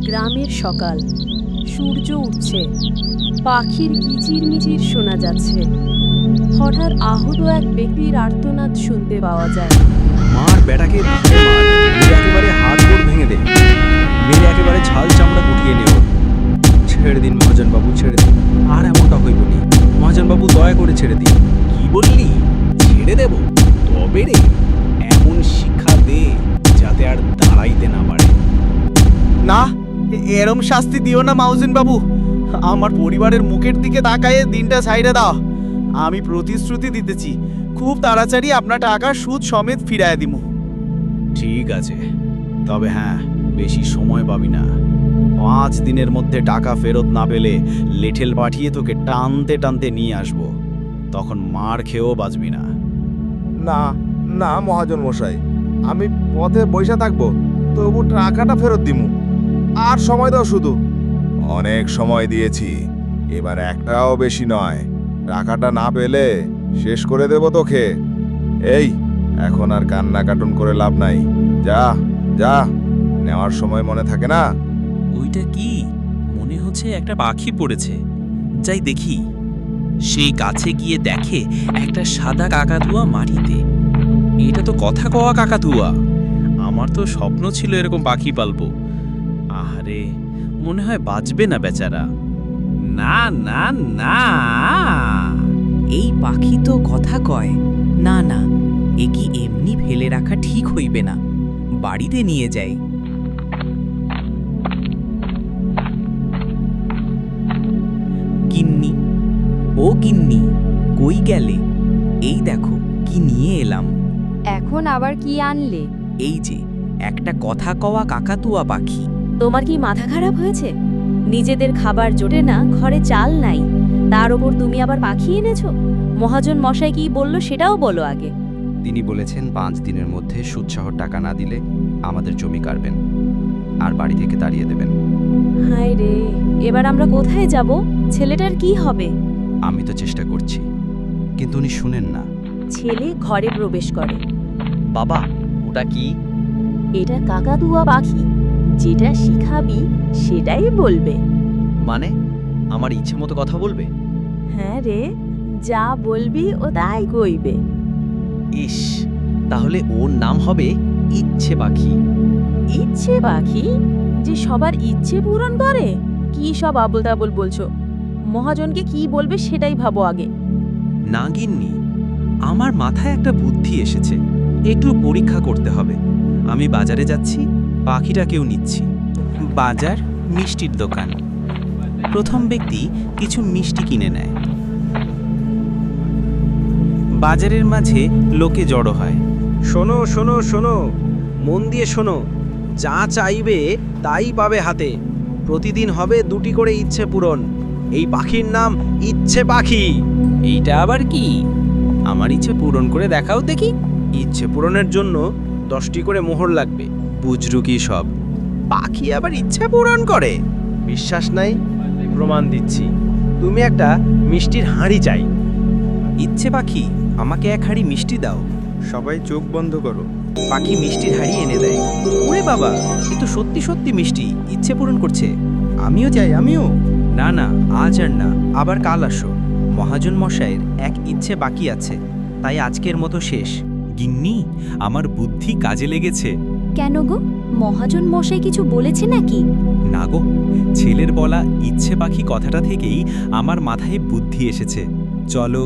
গ্রামের সকাল। সূর্য উঠছে। পাখির কিচিরমিচির শোনা যাচ্ছে। হঠাৎ আহত এক ব্যক্তির আর্তনাদ শুনতে পাওয়া যায়। মার বেটাকে একেবারে হাত গোড় ভেঙে দে। মেরে একেবারে ছাল চামড়া গুটিয়ে নেও। ছেড়ে দিন মহাজন বাবু ছেড়ে দিন। আর এমনটা হইব নি। মহাজন বাবু দয়া করে ছেড়ে দিন। কি বললি? ছেড়ে দেব? তবে রে এমন শিক্ষা দে যাতে আর দাঁড়াইতে না পারে। না এরম শাস্তি দিও না মাউজিন বাবু আমার পরিবারের মুখের দিকে তাকায়ে দিনটা সাইডে দাও। আমি প্রতিশ্রুতি দিতেছি খুব তাড়াতাড়ি আপনার টাকা সুদ সমেত ফিরায় দিমু। ঠিক আছে তবে হ্যাঁ বেশি সময় পাবি না। পাঁচ দিনের মধ্যে টাকা ফেরত না পেলে লেঠেল পাঠিয়ে তোকে টানতে টানতে নিয়ে আসব। তখন মার খেয়েও বাঁচবি না। না না মহাজন মশাই আমি পথে বৈশা থাকব তবু টাকাটা ফেরত দিমু। আর সময় দাও শুধু। অনেক সময় দিয়েছি, এবার একটাও বেশি নয়। টাকাটা না পেলে শেষ করে দেব তোকে। এই, এখন আর কান্না কাটুন করে লাভ নাই। যা যা, নেওয়ার সময় মনে থাকে না? ওইটা কি? মনে হচ্ছে একটা পাখি পড়েছে। যাই দেখি। সেই গাছে গিয়ে দেখে একটা সাদা কাকাতুয়া মাটিতে। এটা তো কথা কওয়া কাকাতুয়া। আমার তো স্বপ্ন ছিল এরকম পাখি পালবো। আহারে মনে হয় বাঁচবে না বেচারা। না না না। এই পাখি তো কথা কয় না না এ কি এমনি ফেলে রাখা ঠিক হইবে না বাড়িতে নিয়ে যাই। গিন্নি ও গিন্নি কই গেলে? এই দেখো কি নিয়ে এলাম। এখন আবার কি আনলে? এই যে একটা কথা কওয়া কাকাতুয়া পাখি। তোমার কি মাথা খারাপ হয়েছে? নিজেদের খাবার জোটে না ঘরে চাল নাই। তার ওপর তুমি আবার পাখি এনেছো? মহাজন মশাই কি বলল সেটাও বলো আগে। তিনি বলেছেন পাঁচ দিনের মধ্যে সুদসহ টাকা না দিলে আমাদের জমি কাটবেন আর বাড়ি থেকে তাড়িয়ে দেবেন। হায় রে এবার আমরা কোথায় যাব? ছেলেটার কি হবে? আমি তো চেষ্টা করছি কিন্তু উনি শুনেন না। ছেলে ঘরে প্রবেশ করে। বাবা ওটা কি? এটা কাকাতুয়া পাখি। যেটা শিখাবি সেটাই বলবে। মানে? আমার ইচ্ছে মতো কথা বলবে? হ্যাঁ রে যা বলবি ও তাই কইবে। ইস তাহলে ওর নাম হবে ইচ্ছে পাখি। ইচ্ছে পাখি? যে সবার ইচ্ছে পূরণ করে? কি সব আবল তাবল বলছো? মহাজনকে কি বলবে সেটাই ভাবো আগে। না গিন্নি আমার মাথায় একটা বুদ্ধি এসেছে। একটু পরীক্ষা করতে হবে। আমি বাজারে যাচ্ছি। পাখিটাকেও নিচ্ছি। বাজার মিষ্টির দোকান। প্রথম ব্যক্তি কিছু মিষ্টি কিনে নেয়। বাজারের মাঝে লোকে জড়ো হয়। শোনো শোনো শোনো মন দিয়ে শোনো। যা চাইবে তাই পাবে হাতে। প্রতিদিন হবে দুটি করে ইচ্ছে পূরণ। এই পাখির নাম ইচ্ছে পাখি। এইটা আবার কি? আমার ইচ্ছে পূরণ করে দেখাও দেখি। ইচ্ছে পূরণের জন্য দশটি করে মোহর লাগবে। বুঝরু কি সব। পাখি আবার ইচ্ছে পূরণ করে। বিশ্বাস নাই প্রমাণ দিচ্ছি। তুমি একটা মিষ্টির হাঁড়ি চাই। ইচ্ছে পাখি আমাকে এক হাঁড়ি মিষ্টি দাও। সবাই চোখ বন্ধ করো। পাখি মিষ্টির হাঁড়ি এনে দেয়। ওরে বাবা এ তো সত্যি সত্যি মিষ্টি ইচ্ছে পূরণ করছে। আমিও চাই আমিও। না না আজ আর না আবার কাল আসো। মহাজন মশাইয়ের এক ইচ্ছে বাকি আছে। তাই আজকের মতো শেষ। গিন্নি আমার বুদ্ধি কাজে লেগেছে। কেন গো? মহাজন মশাই কিছু বলেছে নাকি? না গো, ছেলের বলা ইচ্ছে পাখি কথাটা থেকেই আমার মাথায় বুদ্ধি এসেছে। চলো